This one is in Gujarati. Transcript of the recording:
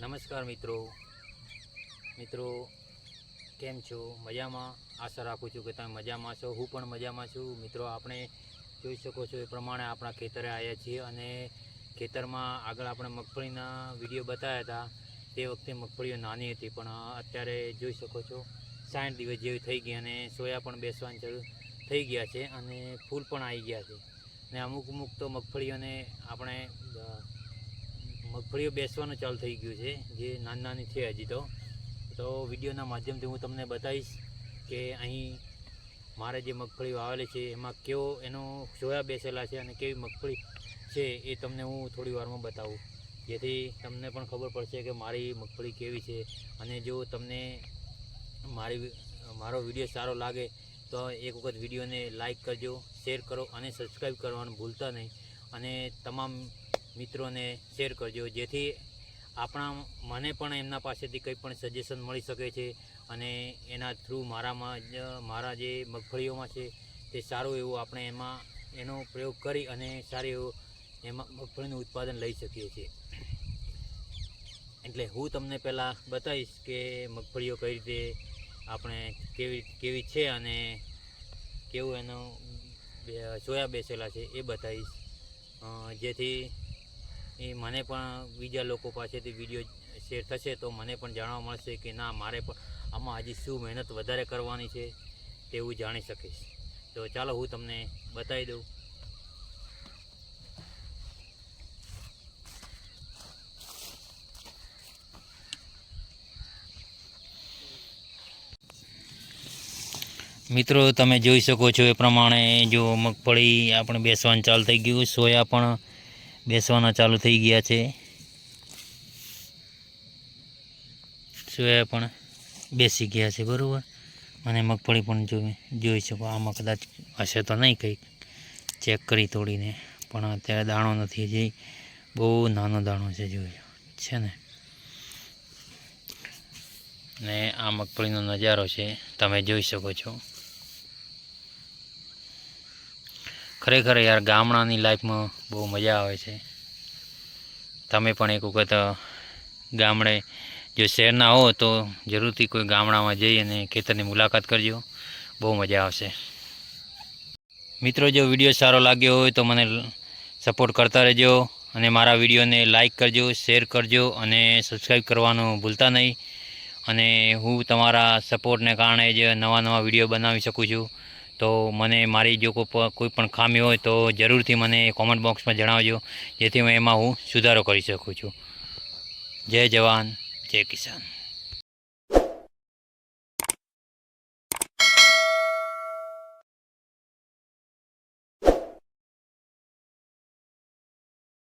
નમસ્કાર મિત્રો. મિત્રો, કેમ છો? મજામાં? આશા રાખું છું કે તમે મજામાં છો. હું પણ મજામાં છું. મિત્રો, આપણે જોઈ શકો છો એ પ્રમાણે આપણા ખેતરે આવ્યા છીએ અને ખેતરમાં આગળ આપણે મગફળીના વીડિયો બતાવ્યા હતા. તે વખતે મગફળીઓ નાની હતી, પણ અત્યારે જોઈ શકો છો, સાઠ દિવસ જેવી થઈ ગઈ અને સોયા પણ બેસવાની શરૂ થઈ ગયા છે અને ફૂલ પણ આવી ગયા છે. ને અમુક અમુક તો મગફળીઓને આપણે મગફળીઓ બેસવાનું ચાલુ થઈ ગયું છે, જે નાની નાની છે હજી તો. તો વિડીયોના માધ્યમથી હું તમને બતાવીશ કે અહીં મારે જે મગફળી વાવેલી છે, એમાં કેવો એનો સોયા બેસેલા છે અને કેવી મગફળી છે એ તમને હું થોડી વારમાં બતાવું. જેથી તમને પણ ખબર પડશે કે મારી મગફળી કેવી છે. અને જો તમને મારી મારો વીડિયો સારો લાગે, તો એક વખત વિડીયોને લાઈક કરજો, શેર કરો અને સબસ્ક્રાઈબ કરવાનું ભૂલતા નહીં. અને તમામ મિત્રોને શેર કરજો. જેથી આપણા મને પણ એમના પાસેથી કંઈ પણ સજેશન મળી શકે છે અને એના થ્રુ મારામાં મારા જે મગફળીઓમાં છે તે સારું એવું આપણે એમાં એનો પ્રયોગ કરી અને સારું એવું એમાં મગફળીનું ઉત્પાદન લઈ શકીએ છીએ. એટલે હું તમને પહેલાં બતાવીશ કે મગફળીઓ કઈ રીતે આપણે કેવી કેવી છે અને કેવું એનો સોયા બેસેલા છે એ બતાવીશ. જેથી એ મને પણ બીજા લોકો પાસેથી વીડિયો શેર થશે તો મને પણ જાણવા મળશે કે ના, મારે પણ આમાં હજી શું મહેનત વધારે કરવાની છે તેવું જાણી શકીશ. તો ચાલો હું તમને બતાવી દઉં. મિત્રો, તમે જોઈ શકો છો એ પ્રમાણે જો મગફળી આપણે બેસવાનું ચાલુ થઈ ગયું. સોયા પણ બેસવાના ચાલુ થઈ ગયા છે. સોયા પણ બેસી ગયા છે, બરાબર? અને મગફળી પણ જોઈ જોઈ શકો, આમાં કદાચ હશે તો નહીં કંઈક. ચેક કરી તોડીને, પણ અત્યારે દાણો નથી જે, બહુ નાનો દાણો છે, જોઈ છે ને? ને આ મગફળીનો નજારો છે, તમે જોઈ શકો છો. ખરેખર યાર ગામડાની લાઈફમાં બહુ મજા આવે છે. તમે પણ એક વખત ગામડે જો શહેરના હો તો જરૂરથી કોઈ ગામડામાં જઈ અને ખેતરની મુલાકાત કરજો. બહુ મજા આવશે. મિત્રો, જો વીડિયો સારો લાગ્યો હોય તો મને સપોર્ટ કરતા રહેજો અને મારા વિડીયોને લાઇક કરજો, શેર કરજો અને સબસ્ક્રાઈબ કરવાનું ભૂલતા નહીં. અને હું તમારા સપોર્ટને કારણે જ નવા નવા વીડિયો બનાવી શકું છું. તો મને મારી જો કોઈ પણ ખામી હોય તો જરૂરથી મને કોમેન્ટ બોક્સમાં જણાવજો, જેથી હું એમાં હું સુધારો કરી શકું છું. જય જવાન, જય કિસાન.